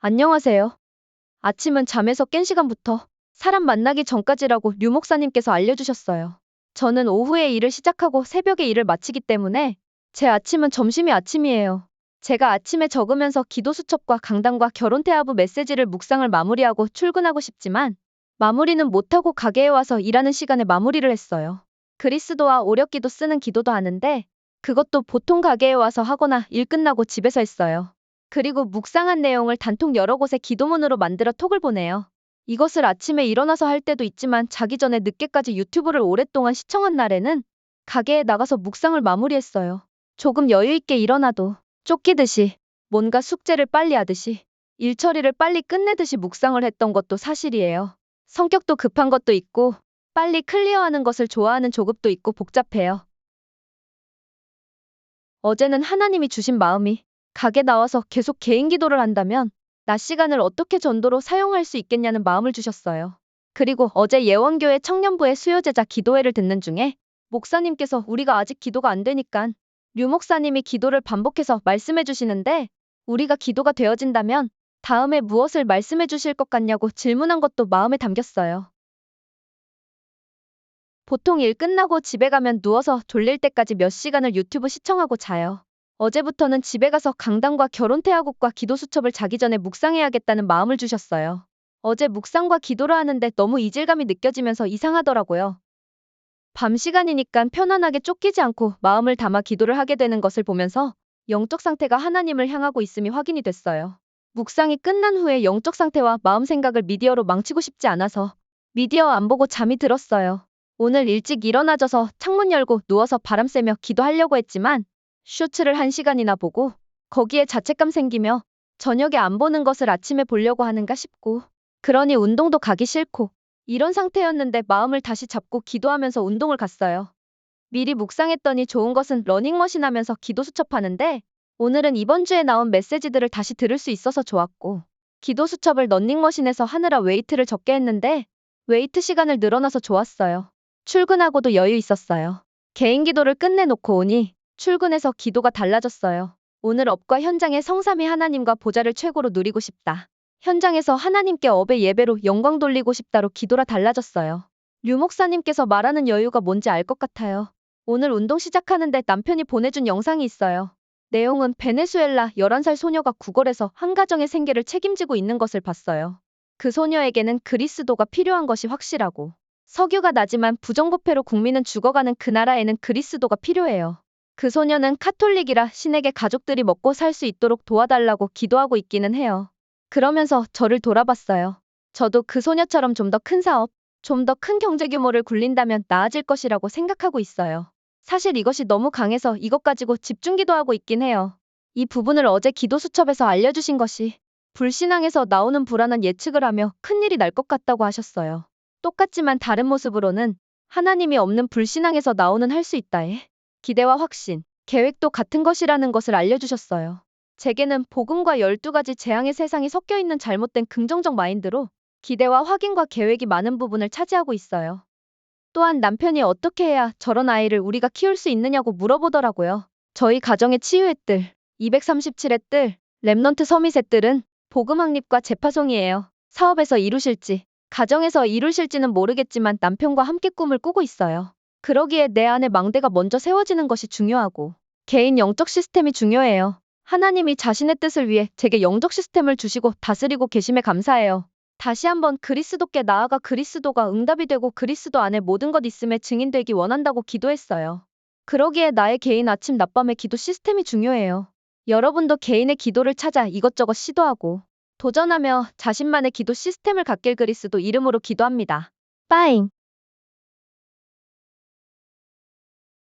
안녕하세요. 아침은 잠에서 깬 시간부터 사람 만나기 전까지라고 류 목사님께서 알려주셨어요. 저는 오후에 일을 시작하고 새벽에 일을 마치기 때문에 제 아침은 점심이 아침이에요. 제가 아침에 적으면서 기도 수첩과 강단과 결혼 태아부 메시지를 묵상을 마무리하고 출근하고 싶지만 마무리는 못하고 가게에 와서 일하는 시간에 마무리를 했어요. 그리스도와 오력기도 쓰는 기도도 하는데 그것도 보통 가게에 와서 하거나 일 끝나고 집에서 했어요. 그리고 묵상한 내용을 단톡 여러 곳에 기도문으로 만들어 톡을 보내요. 이것을 아침에 일어나서 할 때도 있지만 자기 전에 늦게까지 유튜브를 오랫동안 시청한 날에는 가게에 나가서 묵상을 마무리했어요. 조금 여유 있게 일어나도 쫓기듯이 뭔가 숙제를 빨리 하듯이 일 처리를 빨리 끝내듯이 묵상을 했던 것도 사실이에요. 성격도 급한 것도 있고 빨리 클리어하는 것을 좋아하는 조급도 있고 복잡해요. 어제는 하나님이 주신 마음이 가게 나와서 계속 개인 기도를 한다면 낮 시간을 어떻게 전도로 사용할 수 있겠냐는 마음을 주셨어요. 그리고 어제 예원교회 청년부의 수요제자 기도회를 듣는 중에 목사님께서 우리가 아직 기도가 안 되니깐 류 목사님이 기도를 반복해서 말씀해 주시는데 우리가 기도가 되어진다면 다음에 무엇을 말씀해 주실 것 같냐고 질문한 것도 마음에 담겼어요. 보통 일 끝나고 집에 가면 누워서 졸릴 때까지 몇 시간을 유튜브 시청하고 자요. 어제부터는 집에 가서 강단과 결혼 태아곡과 기도 수첩을 자기 전에 묵상해야겠다는 마음을 주셨어요. 어제 묵상과 기도를 하는데 너무 이질감이 느껴지면서 이상하더라고요. 밤 시간이니까 편안하게 쫓기지 않고 마음을 담아 기도를 하게 되는 것을 보면서 영적 상태가 하나님을 향하고 있음이 확인이 됐어요. 묵상이 끝난 후에 영적 상태와 마음 생각을 미디어로 망치고 싶지 않아서 미디어 안 보고 잠이 들었어요. 오늘 일찍 일어나져서 창문 열고 누워서 바람 쐬며 기도하려고 했지만 쇼츠를 한 시간이나 보고 거기에 자책감 생기며 저녁에 안 보는 것을 아침에 보려고 하는가 싶고 그러니 운동도 가기 싫고 이런 상태였는데 마음을 다시 잡고 기도하면서 운동을 갔어요. 미리 묵상했더니 좋은 것은 러닝머신 하면서 기도 수첩하는데 오늘은 이번 주에 나온 메시지들을 다시 들을 수 있어서 좋았고 기도 수첩을 러닝머신에서 하느라 웨이트를 적게 했는데 웨이트 시간을 늘어나서 좋았어요. 출근하고도 여유 있었어요. 개인 기도를 끝내놓고 오니 출근해서 기도가 달라졌어요. 오늘 업과 현장의 성삼위 하나님과 보좌를 최고로 누리고 싶다. 현장에서 하나님께 업의 예배로 영광 돌리고 싶다로 기도라 달라졌어요. 류 목사님께서 말하는 여유가 뭔지 알 것 같아요. 오늘 운동 시작하는데 남편이 보내준 영상이 있어요. 내용은 베네수엘라 11살 소녀가 구걸해서 한 가정의 생계를 책임지고 있는 것을 봤어요. 그 소녀에게는 그리스도가 필요한 것이 확실하고 석유가 나지만 부정부패로 국민은 죽어가는 그 나라에는 그리스도가 필요해요. 그 소녀는 카톨릭이라 신에게 가족들이 먹고 살 수 있도록 도와달라고 기도하고 있기는 해요. 그러면서 저를 돌아봤어요. 저도 그 소녀처럼 좀 더 큰 사업, 좀 더 큰 경제 규모를 굴린다면 나아질 것이라고 생각하고 있어요. 사실 이것이 너무 강해서 이것 가지고 집중 기도하고 있긴 해요. 이 부분을 어제 기도 수첩에서 알려주신 것이 불신앙에서 나오는 불안한 예측을 하며 큰일이 날 것 같다고 하셨어요. 똑같지만 다른 모습으로는 하나님이 없는 불신앙에서 나오는 할 수 있다에 기대와 확신, 계획도 같은 것이라는 것을 알려주셨어요. 제게는 복음과 12가지 재앙의 세상이 섞여 있는 잘못된 긍정적 마인드로 기대와 확인과 계획이 많은 부분을 차지하고 있어요. 또한 남편이 어떻게 해야 저런 아이를 우리가 키울 수 있느냐고 물어보더라고요. 저희 가정의 치유의 뜰, 237의 뜰, 랩넌트 서밋의 뜰은 복음 확립과 재파송이에요. 사업에서 이루실지, 가정에서 이루실지는 모르겠지만 남편과 함께 꿈을 꾸고 있어요. 그러기에 내 안에 망대가 먼저 세워지는 것이 중요하고 개인 영적 시스템이 중요해요. 하나님이 자신의 뜻을 위해 제게 영적 시스템을 주시고 다스리고 계심에 감사해요. 다시 한번 그리스도께 나아가 그리스도가 응답이 되고 그리스도 안에 모든 것 있음에 증인되기 원한다고 기도했어요. 그러기에 나의 개인 아침 낮밤의 기도 시스템이 중요해요. 여러분도 개인의 기도를 찾아 이것저것 시도하고 도전하며 자신만의 기도 시스템을 갖길 그리스도 이름으로 기도합니다. 빠잉!